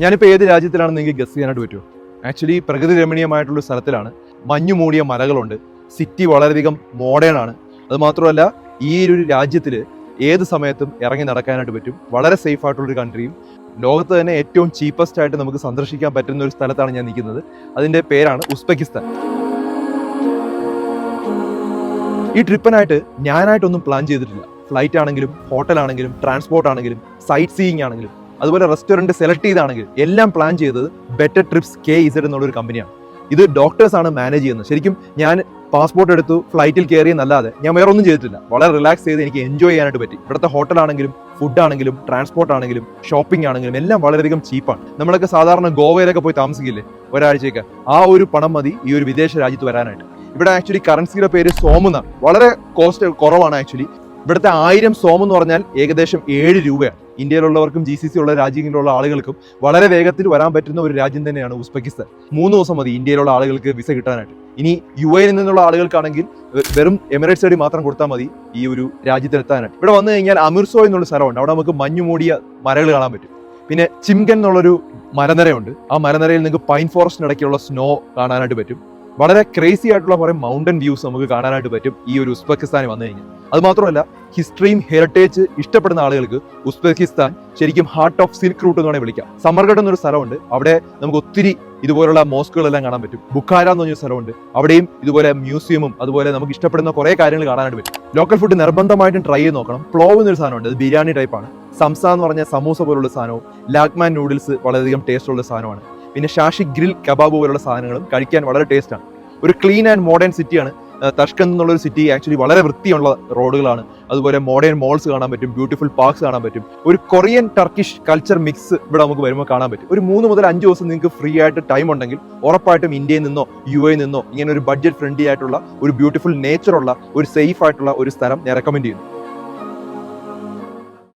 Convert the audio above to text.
ഞാനിപ്പോൾ ഏത് രാജ്യത്തിലാണെന്ന് നിങ്ങൾക്ക് ഗസ് ചെയ്യാനായിട്ട് പറ്റുമോ? ആക്ച്വലി പ്രകൃതി രമണീയമായിട്ടുള്ള സ്ഥലത്തിലാണ്. മഞ്ഞു മൂടിയ മലകളുണ്ട്. സിറ്റി വളരെയധികം മോഡേൺ ആണ്. അതുമാത്രമല്ല ഈ ഒരു രാജ്യത്തിൽ ഏത് സമയത്തും ഇറങ്ങി നടക്കാനായിട്ട് പറ്റും. വളരെ സേഫ് ആയിട്ടുള്ളൊരു കൺട്രിയും ലോകത്ത് തന്നെ ഏറ്റവും ചീപ്പസ്റ്റ് ആയിട്ട് നമുക്ക് സന്ദർശിക്കാൻ പറ്റുന്ന ഒരു സ്ഥലത്താണ് ഞാൻ നിൽക്കുന്നത്. അതിന്റെ പേരാണ് ഉസ്ബെക്കിസ്ഥാൻ. ഈ ട്രിപ്പിനായിട്ട് ഞാനായിട്ടൊന്നും പ്ലാൻ ചെയ്തിട്ടില്ല. ഫ്ലൈറ്റ് ആണെങ്കിലും ഹോട്ടലാണെങ്കിലും ട്രാൻസ്പോർട്ട് ആണെങ്കിലും സൈറ്റ് സീയിങ് ആണെങ്കിലും. അതുപോലെ റെസ്റ്റോറന്റ് സെലക്ട് ചെയ്താണെങ്കിൽ എല്ലാം പ്ലാൻ ചെയ്തത് ബെറ്റർ ട്രിപ്സ് കെ ഇസഡ് എന്നുള്ളൊരു കമ്പനിയാണ് ഇത് ഡോക്ടേഴ്സാണ് മാനേജ് ചെയ്യുന്നത്. ശരിക്കും ഞാൻ പാസ്പോർട്ട് എടുത്തു ഫ്ലൈറ്റിൽ കയറി എന്നല്ലാതെ ഞാൻ വേറെ ഒന്നും ചെയ്തിട്ടില്ല. വളരെ റിലാക്സ് ചെയ്ത് എനിക്ക് എൻജോയ് ചെയ്യാനായിട്ട് പറ്റി. ഇവിടുത്തെ ഹോട്ടലാണെങ്കിലും ഫുഡ് ആണെങ്കിലും ട്രാൻസ്പോർട്ട് ആണെങ്കിലും ഷോപ്പിംഗ് ആണെങ്കിലും എല്ലാം വളരെയധികം ചീപ്പാണ് നമ്മളൊക്കെ സാധാരണ ഗോവയിലൊക്കെ പോയി താമസിക്കില്ലേ? ഒരാഴ്ചയൊക്കെ. ആ ഒരു പണം മതി ഈ ഒരു വിദേശ രാജ്യത്ത് വരാനായിട്ട്. ഇവിടെ ആക്ച്വലി കറൻസിയുടെ പേര് സോമുന്ന വളരെ കോസ്റ്റ് കുറവാണ് ആക്ച്വലി ഇവിടുത്തെ ആയിരം സോം എന്ന് പറഞ്ഞാൽ ഏകദേശം ഏഴ് രൂപയാണ്. ഇന്ത്യയിലുള്ളവർക്കും ജി സി സി ഉള്ള രാജ്യങ്ങളിലുള്ള ആളുകൾക്കും വളരെ വേഗത്തിൽ വരാൻ പറ്റുന്ന ഒരു രാജ്യം തന്നെയാണ് ഉസ്ബെക്കിസ്ഥാൻ. മൂന്ന് ദിവസം മതി ഇന്ത്യയിലുള്ള ആളുകൾക്ക് വിസ കിട്ടാനായിട്ട്. ഇനി യു എയിൽ നിന്നുള്ള ആളുകൾക്കാണെങ്കിൽ വെറും എമിറേറ്റ്സ് വഴി മാത്രം കൊടുത്താൽ മതി ഈ ഒരു രാജ്യത്തെത്താനായിട്ട് ഇവിടെ വന്നു കഴിഞ്ഞാൽ അമിർസോ എന്നുള്ള സ്ഥലമുണ്ട്. അവിടെ നമുക്ക് മഞ്ഞു മൂടിയ മരകൾ കാണാൻ പറ്റും. പിന്നെ ചിംഗൻ എന്നുള്ളൊരു മലനിരയുണ്ട്. ആ മലനിരയിൽ നിങ്ങൾക്ക് പൈൻ ഫോറസ്റ്റിനിടയ്ക്കുള്ള സ്നോ കാണാനായിട്ട് പറ്റും. വളരെ ക്രേസി ആയിട്ടുള്ള കുറേ മൗണ്ടൻ വ്യൂസ് നമുക്ക് കാണാനായിട്ട് പറ്റും ഈ ഒരു ഉസ്ബെക്കിസ്ഥാനിൽ വന്നു കഴിഞ്ഞാൽ. അത് മാത്രമല്ല ഹിസ്റ്ററിയും ഹെറിറ്റേജ് ഇഷ്ടപ്പെടുന്ന ആളുകൾക്ക് ഉസ്ബെക്കിസ്ഥാൻ ശരിക്കും ഹാർട്ട് ഓഫ് സിൽക്ക് റൂട്ട് എന്ന് വേണമെങ്കിൽ വിളിക്കാം. സമർഗഡ് എന്നൊരു സ്ഥലമുണ്ട്. അവിടെ നമുക്ക് ഒത്തിരി ഇതുപോലുള്ള മോസ്കുകളെല്ലാം കാണാൻ പറ്റും. ബുഖാര എന്ന് പറഞ്ഞൊരു സ്ഥലമുണ്ട്. അവിടെയും ഇതുപോലെ മ്യൂസിയമും അതുപോലെ നമുക്ക് ഇഷ്ടപ്പെടുന്ന കുറേ കാര്യങ്ങൾ കാണാനായിട്ട് പറ്റും. ലോക്കൽ ഫുഡ് നിർബന്ധമായിട്ടും ട്രൈ ചെയ്ത് നോക്കണം. പ്ലോവ് എന്നൊരു സാധനമുണ്ട്. അത് ബിരിയാണി ടൈപ്പാണ് സംസ എന്ന് പറഞ്ഞ സമൂസ പോലുള്ള സാധനവും ലാഗ്മാൻ നൂഡിൽസ് വളരെയധികം ടേസ്റ്റുള്ള സാധനമാണ്. പിന്നെ ഷാഷി ഗ്രിൽ കബാബ് പോലുള്ള സാധനങ്ങളും കഴിക്കാൻ വളരെ ടേസ്റ്റാണ്. ഒരു ക്ലീൻ ആൻഡ് മോഡേൺ സിറ്റിയാണ്. തഷ്കൻ എന്നുള്ളൊരു സിറ്റി ആക്ച്വലി വളരെ വൃത്തിയുള്ള റോഡുകളാണ്. അതുപോലെ മോഡേൺ മോൾസ് കാണാൻ പറ്റും ബ്യൂട്ടിഫുൾ പാർക്സ് കാണാൻ പറ്റും. ഒരു കൊറിയൻ ടർക്കിഷ് കൾച്ചർ മിക്സ് ഇവിടെ നമുക്ക് വരുമ്പോൾ കാണാൻ പറ്റും. ഒരു മൂന്ന് മുതൽ അഞ്ച് ദിവസം നിങ്ങൾക്ക് ഫ്രീ ആയിട്ട് ടൈം ഉണ്ടെങ്കിൽ ഉറപ്പായിട്ടും ഇന്ത്യയിൽ നിന്നോ യു എയിൽ നിന്നോ ഇങ്ങനെ ഒരു ബഡ്ജറ്റ് ഫ്രണ്ട്ലി ആയിട്ടുള്ള ഒരു ബ്യൂട്ടിഫുൾ നേച്ചറുള്ള ഒരു സേഫ് ആയിട്ടുള്ള ഒരു സ്ഥലം ഞാൻ റെക്കമെൻഡ് ചെയ്യുന്നു.